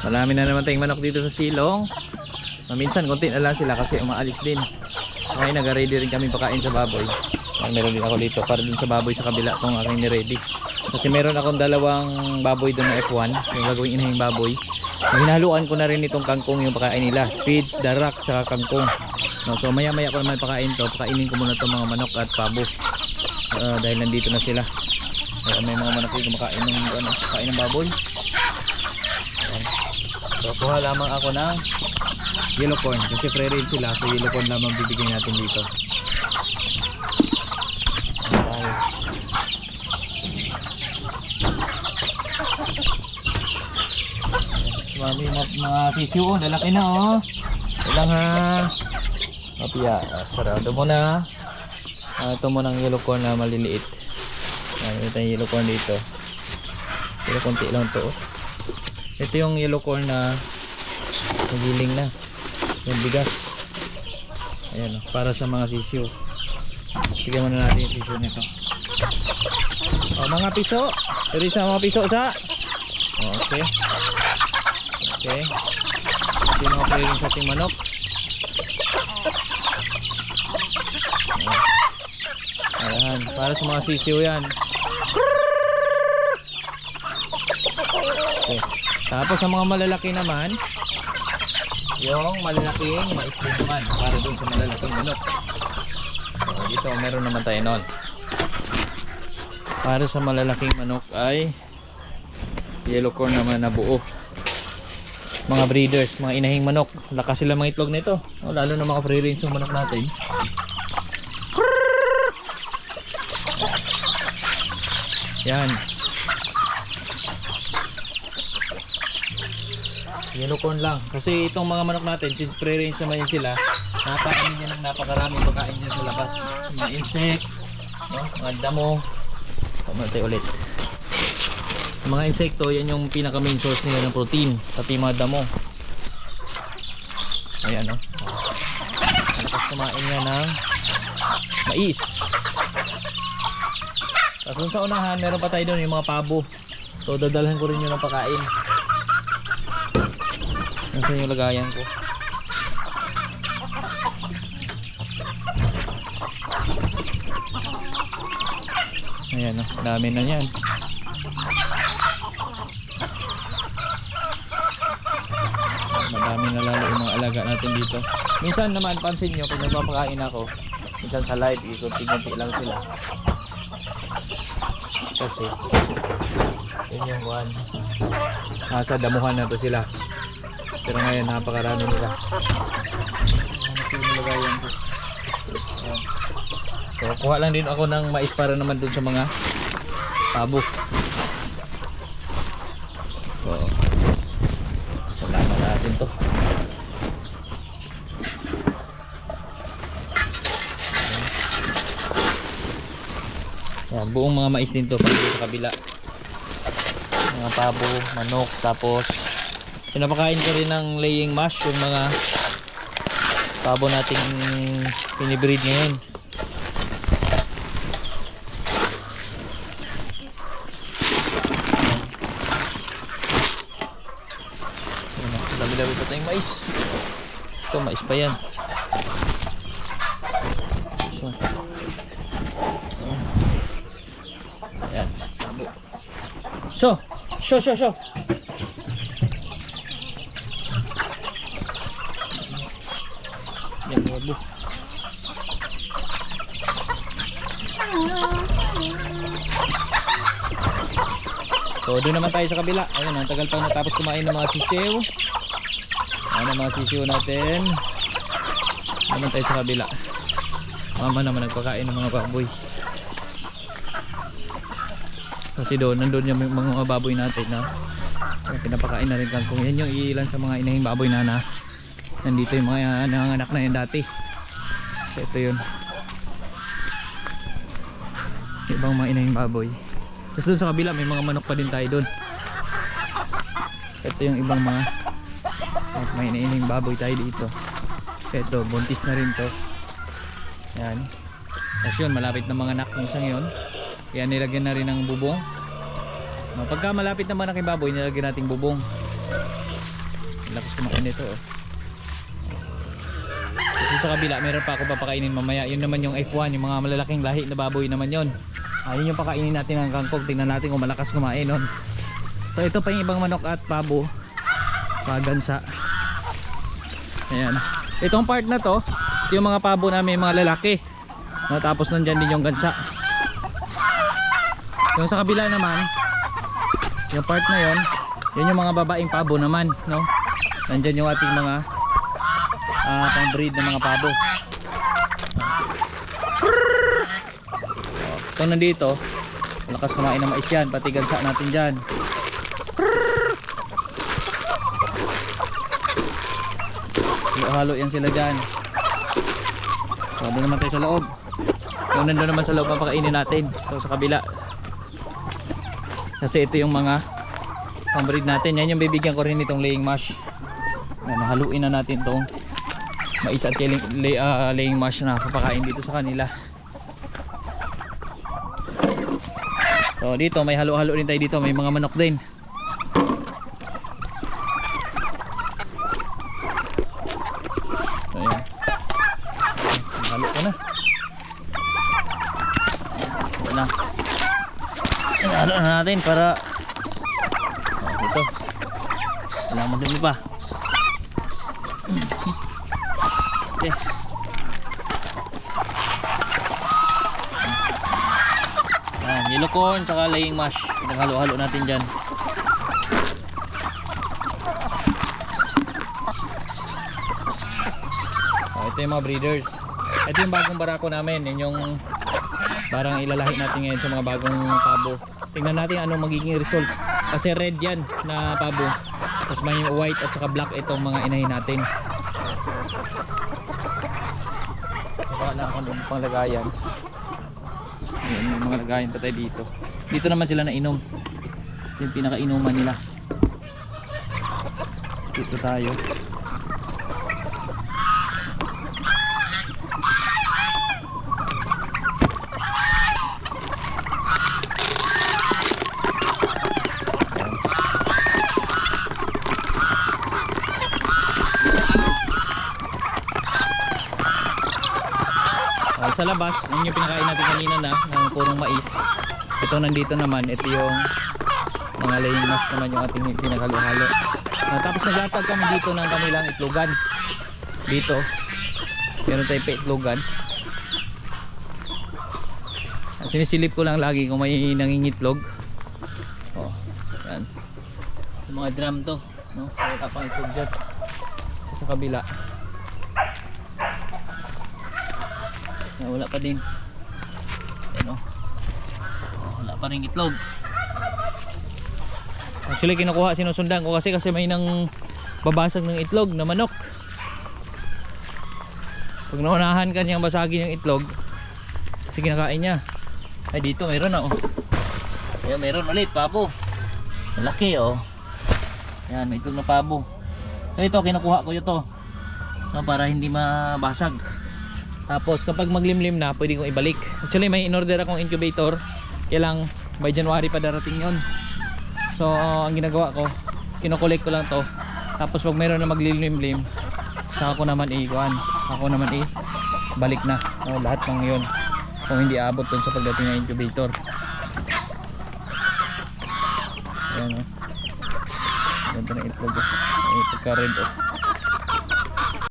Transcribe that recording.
Marami na naman tayong manok dito sa silong. Minsan konti na lang sila kasi umaalis din. Okay, nag-ready rin kami pakain sa baboy. Ay, meron din ako dito para dun sa baboy sa kabila itong aking ni-ready. Kasi meron akong dalawang baboy doon na F1, yung gagawing inahing baboy. Hinaluan ko na rin itong kangkong yung pakain nila. Feeds, darak, saka kangkong. No, so maya maya ko naman pakain to. Pakainin ko muna itong mga manok at pabo. Ah, dahil nandito na sila. Kaya may mga manok dito kumakain ng, ano, kain ng baboy. So kuha lamang ako ng yellow corn kasi free range sila so yellow corn lamang bibigyan natin dito. Tayo. Mami, mga, sisiw oh, lalaki na oh. Ilang ha. Mapia, ah, sarado mo na. Ah, ito mo ng yellow corn na maliliit. Ayan, ito yung yellow corn dito. Pero konti lang to. oh. Ito yung yellow corn na nagiling na. Yung bigas. Ayan, oh, para sa mga sisiw. Tignan muna natin yung sisiw nito. Oh, mga piso. Pero sa mga piso sa. Oh, okay. Okay. Ito yung mga pwedeng sa ating manok. Ayan, para sa mga sisiw yan. Okay. Tapos sa mga malalaki naman, yung malalaking mais din naman para dun sa malalaking manok. So, dito meron naman tayo nun. Para sa malalaking manok ay yellow corn naman na buo. Mga breeders, mga inahing manok. Lakas sila mga itlog nito. Oh, lalo na mga free range manok natin. Yan. Yellow corn lang. Kasi itong mga manok natin, since free range naman yun sila, napakain niya ng napakaraming pagkain niya sa labas. Mga insect, no? mga damo. Pamante ulit. Mga insekto, yan yung pinaka main source nila ng protein. Pati mga damo. Ayan no. Tapos kumain nga ng mais. Tapos sa unahan, meron pa tayo doon yung mga pabo. So dadalhan ko rin yun ng pakain. Nasaan yung lagayan ko? Ayan o, dami na yan. Madami na lalo yung mga alaga natin dito. Minsan naman, pansin nyo, pag nagpapakain ako, minsan sa live, ikunti-kunti lang sila. Kasi, yun yung one. Nasa damuhan na to sila. Pero ngayon, napakarami nila. Nilagayan ko. So, kuha lang din ako ng mais para naman dun sa mga pabo. So, salamat natin to. Ayan, buong mga mais din to sa kabila. Mga pabo, manok, tapos pinapakain ko rin ng laying mash yung mga pabo nating pinibreed ngayon. Dami-dami pa tayong mais. Ito, mais pa yan. So. Tabo. So, so, so, so. Yan, bobo. So, doon naman tayo sa kabila. Ayun, ang tagal pa natapos kumain ng mga sisiw. Ayan ang mga sisiw natin. Doon naman tayo sa kabila. Mama naman nagpakain ng mga baboy. Kasi doon, nandun yung mga baboy natin na na pinapakain na rin kangkong. Yan yung ilan sa mga inahing baboy na na nandito yung mga nanganganak na yan dati. Ito yun. Ibang mga inahing baboy. Tapos doon sa kabila may mga manok pa din tayo doon. Ito yung ibang mga oh, may inahing baboy tayo dito. Ito, buntis na rin to. Yan. Tapos yun, malapit na mga anak ng isang yun. Yan, nilagyan na rin ng bubong. Pagka malapit na mga baboy, nilagyan natin bubong. Lakas kumain nito oh. Sa kabila, meron pa ako papakainin mamaya. Yun naman yung F1, yung mga malalaking lahi na baboy naman yun. Ayun yung pakainin natin ng kangkong. Tingnan natin kung malakas kumain nun. So ito pa yung ibang manok at pabo. Pagansa. Ayan. Itong part na to, yung mga pabo namin mga lalaki. No, tapos nandyan din yung gansa. Yung sa kabila naman, yung part na yon, yun yung mga babaeng pabo naman, no? Nandyan yung ating mga ah, pang-breed ng mga pabo. Oh, ito nandito, malakas kumain ng mais yan, pati gansa natin dyan. Halo yan sila dyan. So, doon naman tayo sa loob. Yung nandun naman sa loob, papakainin natin. Ito sa kabila. Kasi ito yung mga pang-breed natin. Yan yung bibigyan ko rin itong laying mash. Yan, haluin na natin itong mais at laying, lay, ah, laying mash na papakain dito sa kanila. So dito may halo-halo din tayo dito. May mga manok din. So. Halo ko na. Na. Halo na natin para oh, ito. Wala madumi pa. Okay. Yan, yellow corn saka laying mash. Halo-halo natin dyan. Oh, ito yung mga breeders. Ito yung bagong barako namin. Yan yung parang ilalahi natin ngayon sa mga bagong pabo. Tingnan natin anong magiging result. Kasi red yan na pabo. Tapos may white at saka black itong mga inahin natin. Saka na ako ng panglagayan. Ayan, yung mga lagayan pa dito. Dito naman sila nainom. Yung pinakainuman nila. Dito tayo. Sa labas, yun yung pinakain natin kanina na ng purong mais. Ito nandito naman, ito yung mga laying mask naman yung ating pinaghalo-halo. Ah, tapos naglatag kami dito ng kanilang itlogan. Dito. Meron tayong paitlogan. Ah, Sinisilip ko lang lagi kung may nangingitlog. Oh, yan. Yung mga drum to, no? Wala pang itlog dyan. Sa kabila. Ah, wala pa din. Ayan o wala pa rin itlog. Actually kinukuha sinusundan ko kasi kasi may nang babasag ng itlog na manok. Pag naunahan ka niyang basagin yung itlog kasi kinakain niya. Ay dito mayroon na oh. Ayan mayroon ulit pabo. Malaki oh. Ayan may itlog na pabo. So ito kinukuha ko ito no, para hindi mabasag tapos kapag maglimlim na, pwede kong ibalik. Actually may in-order akong incubator. Kaya by January pa darating 'yon. So ang ginagawa ko, kinokolek ko lang 'to. Tapos pag mayroon na maglilimlim, saka ko naman i-kuan. Ako naman i balik na. O, lahat ng 'yon. Kung hindi abot dun sa pagdating ng incubator. Ayan o. Ganda ng itlog. Ay, pagka red oh.